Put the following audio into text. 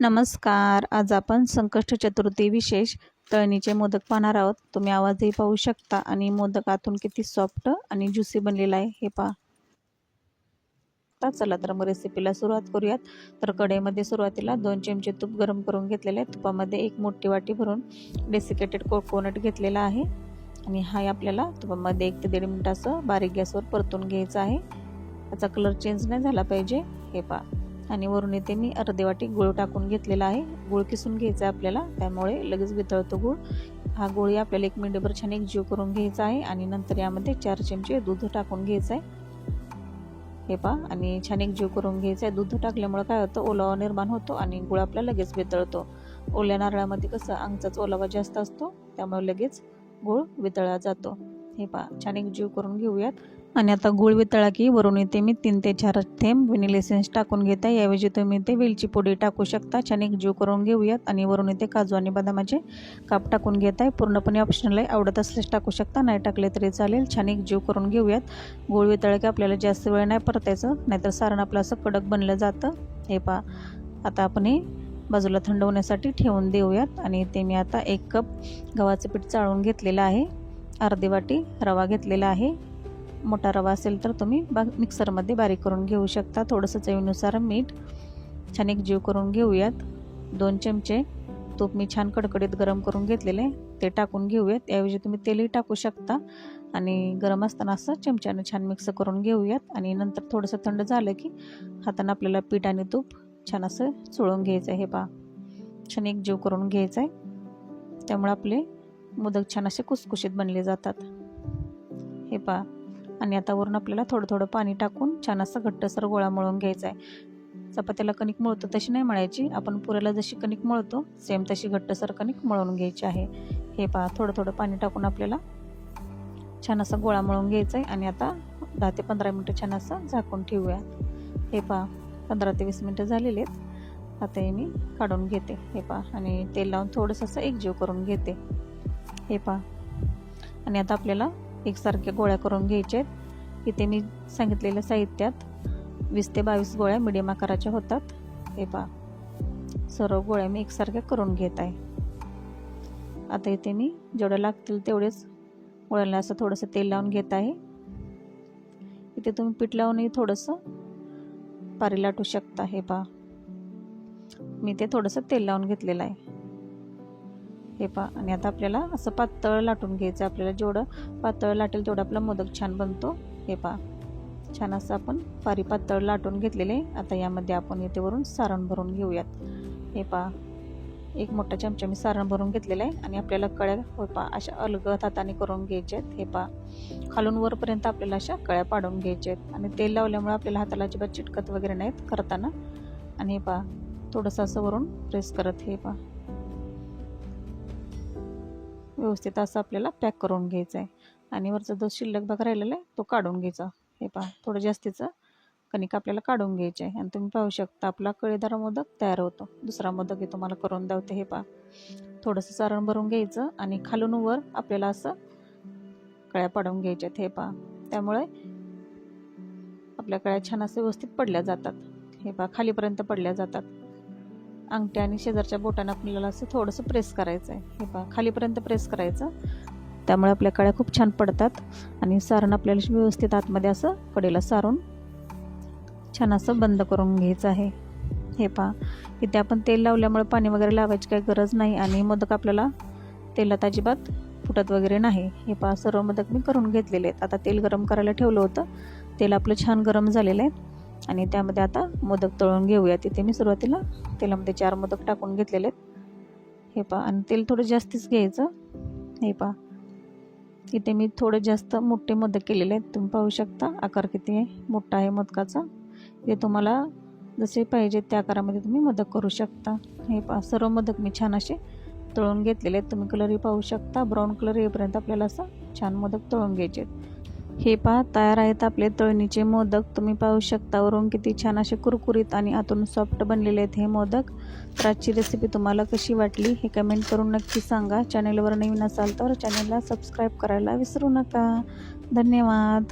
नमस्कार. आज आपण संकष्ट चतुर्थी विशेष तळणीचे मोदक पाहणार आहोत. तुम्ही आवाजही पाहू शकता आणि मोदक आतून किती सॉफ्ट आणि ज्युसी बनलेला आहे हे पहा. आता चला तर मग रेसिपीला सुरुवात करूयात. तर कढईमध्ये सुरुवातीला दोन चमचे तूप गरम करून घेतलेले आहे तुपामध्ये एक मोठी वाटी भरून डेसिकेटेड कोकोनट घेतलेला आहे. आणि हा आपल्याला तुपामध्ये एक ते दीड मिनटाचं बारीक गॅसवर परतून घ्यायचा आहे. त्याचा कलर चेंज नाही झाला पाहिजे. हे पहा. आणि वरून इथे मी अर्धे वाटी गुळ टाकून घेतलेला आहे. गुळ किसून घ्यायचा आहे आपल्याला त्यामुळे लगेच वितळतो गुळ. हा गोळी आपल्याला एक मिनिटभर छान एक जीव करून घ्यायचा आहे आणि नंतर यामध्ये चार चमचे दूध टाकून घ्यायचं आहे हे पहा आणि छान एक जीव करून घ्यायचा आहे दूध टाकल्यामुळे काय होतं ओलावा निर्माण होतो आणि गुळ आपला लगेच वितळतो. ओल्या नारळामध्ये कसं अंगचाच ओलावा जास्त असतो त्यामुळे लगेच गुळ वितळला जातो. हे पहा छान एक जीव करून घेऊयात. आणि आता गुळ वितळा की वरून इथे मी तीन ते चार थेंब. व्हॅनिला एसेन्स टाकून घेते. याऐवजी तुम्ही इथे वेलची पुडी टाकू शकता. छान एक जीव करून घेऊयात. आणि वरून इथे काजू आणि बदामाचे काप टाकून घेत आहे पूर्णपणे ऑप्शनल आहे. आवडत असल्यास टाकू शकता. नाही टाकले तरी चालेल. छान एक जीव करून घेऊयात. गुळ वितळा की आपल्याला जास्त वेळ नाही परतायचं. नाहीतर सारण आपलं असं कडक बनलं जातं. हे पहा. आता आपण हे बाजूला थंड होण्यासाठी ठेवून देऊयात. आणि ते मी आता एक कप गव्हाचं पीठ चाळून घेतलेलं आहे. अर्धी वाटी रवा घेतलेला आहे. मोठा रवा असेल तर तुम्ही बा मिक्सरमध्ये बारीक करून घेऊ शकता. थोडंसं चवीनुसार मीठ छान एक जीव करून घेऊयात. दोन चमचे तूप मी छान कडकडीत गरम करून घेतलेले ते टाकून घेऊयात. त्याऐवजी तुम्ही तेलही टाकू शकता. आणि गरम असताना असं चमच्यानं छान मिक्स करून घेऊयात. आणि नंतर थोडंसं थंड झालं की हातानं आपल्याला पीठ आणि तूप छान असं चोळून घ्यायचं आहे. हे पहा छान एक जीव करून घ्यायचं आहे. त्यामुळे आपले मोदक छान असे कुसकुशीत बनले जातात. हे पहा आणि आता वरून आपल्याला थोडं थोडं पाणी टाकून छान असं घट्टसर गोळा मळून घ्यायचा आहे. चपात्याला कणिक मळतो तशी नाही मळायची. आपण पुऱ्याला जशी कणिक मळतो सेम तशी घट्टसर कणिक मळून घ्यायची आहे. हे पहा थोडं थोडं पाणी टाकून आपल्याला छान असा गोळा मळून घ्यायचा आहे. आणि आता दहा ते पंधरा मिनटं छान असं झाकून ठेवूया. हे पहा पंधरा ते वीस मिनटं झालेले आहेत. आता हे मी काढून घेते. हे पहा आणि तेल लावून थोडंसं असं एकजीव करून घेते. हे पहा. आणि आता आपल्याला एकसारख्या गोळ्या करून घ्यायच्या आहेत इथे मी सांगितलेल्या साहित्यात वीस ते बावीस गोळ्या मिडियम आकाराच्या होतात. हे पहा. सर्व गोळ्या मी एकसारख्या करून घेत आहे. आता इथे मी जेवढ्या लागतील तेवढेच गोळ्याला असं थोडंसं तेल लावून घेत आहे. इथे तुम्ही पीठ लावूनही थोडंसं पारी लाटू शकता. हे पहा. मी ते थोडंसं तेल लावून घेतलेलं आहे. हे पहा. आणि आता आपल्याला असं पातळ लाटून घ्यायचं. आपल्याला जेवढं पातळ लाटेल तेवढं आपला मोदक छान बनतो. हे पहा. छान असं आपण पारी पातळ लाटून घेतलेले. आता यामध्ये आपण इथे वरून सारण भरून घेऊयात. हे पहा. एक मोठा चमचा मी सारण भरून घेतलेलं आहे. आणि आपल्याला कळ्या हो पहा अशा अलगद हाताने करून घ्यायच्या आहेत हे पहा. खालून वरपर्यंत आपल्याला अशा कळ्या पाडून घ्यायच्या आहेत आणि तेल लावल्यामुळे आपल्याला हाताला अजिबात चिटकत वगैरे नाहीत करताना. आणि हे पहा. थोडंसं असं वरून प्रेस करत हे पहा. व्यवस्थित असं आपल्याला पॅक करून घ्यायचं आहे. आणि वरचा जो शिल्लक भाग राहिलेला आहे तो काढून घ्यायचा. हे पहा थोडं जास्तीचं कणिक आपल्याला काढून घ्यायचे आहे. आणि तुम्ही पाहू शकता आपला कळीदार मोदक तयार होतो. दुसरा मोदक हे तुम्हाला करून दावते हे पहा. थोडंसं सारण भरून घ्यायचं आणि खालून वर आपल्याला असं कळ्या पाडून घ्यायच्यात हे पहा. त्यामुळे आपल्या कळ्या छान असं व्यवस्थित पडल्या जातात. हे पहा खालीपर्यंत पडल्या जातात. अंगठ्या आणि शेजारच्या बोटानं आपल्याला असं थोडंसं प्रेस करायचं आहे हे पहा खालीपर्यंत प्रेस करायचं. त्यामुळे आपल्या कळ्या खूप छान पडतात आणि सारण आपल्याला व्यवस्थित आतमध्ये असं कडेला सारून छान असं बंद करून घ्यायचं आहे. हे पहा इथे आपण तेल लावल्यामुळे पाणी वगैरे लावायची काही गरज नाही आणि मोदक आपल्याला तेलात अजिबात फुटत वगैरे नाही. हे पहा सर्व मोदक मी करून घेतलेले आहेत. आता तेल गरम करायला ठेवलं होतं. तेल आपलं छान गरम झालेलं आहे. आणि त्यामध्ये आता मोदक तळून घेऊया. तिथे मी सुरुवातीला तेलामध्ये चार मोदक टाकून घेतलेले आहेत. हे पहा आणि तेल थोडं जास्तीच घ्यायचं. हे पहा. इथे मी थोडे जास्त मोठे मोदक केलेले आहेत. तुम्ही पाहू शकता आकार किती आहे. मोठा आहे मोदकाचा. ते तुम्हाला जसे पाहिजे त्या आकारामध्ये तुम्ही मोदक करू शकता. हे पहा सर्व मोदक मी छान असे तळून घेतलेले आहेत. तुम्ही कलरही पाहू शकता. ब्राऊन कलर येईपर्यंत आपल्याला असं छान मोदक तळून घ्यायचे आहेत. हे पहा तयार आहेत आपले तळणीचे मोदक. तुम्ही पाहू शकता वरून किती छान असे कुरकुरीत आणि आतून सॉफ्ट बनलेले आहेत हे मोदक. तर आजची रेसिपी तुम्हाला कशी वाटली हे कमेंट करून नक्की सांगा. चॅनलवर नवीन असाल तर चॅनलला सबस्क्राईब करायला विसरू नका. धन्यवाद.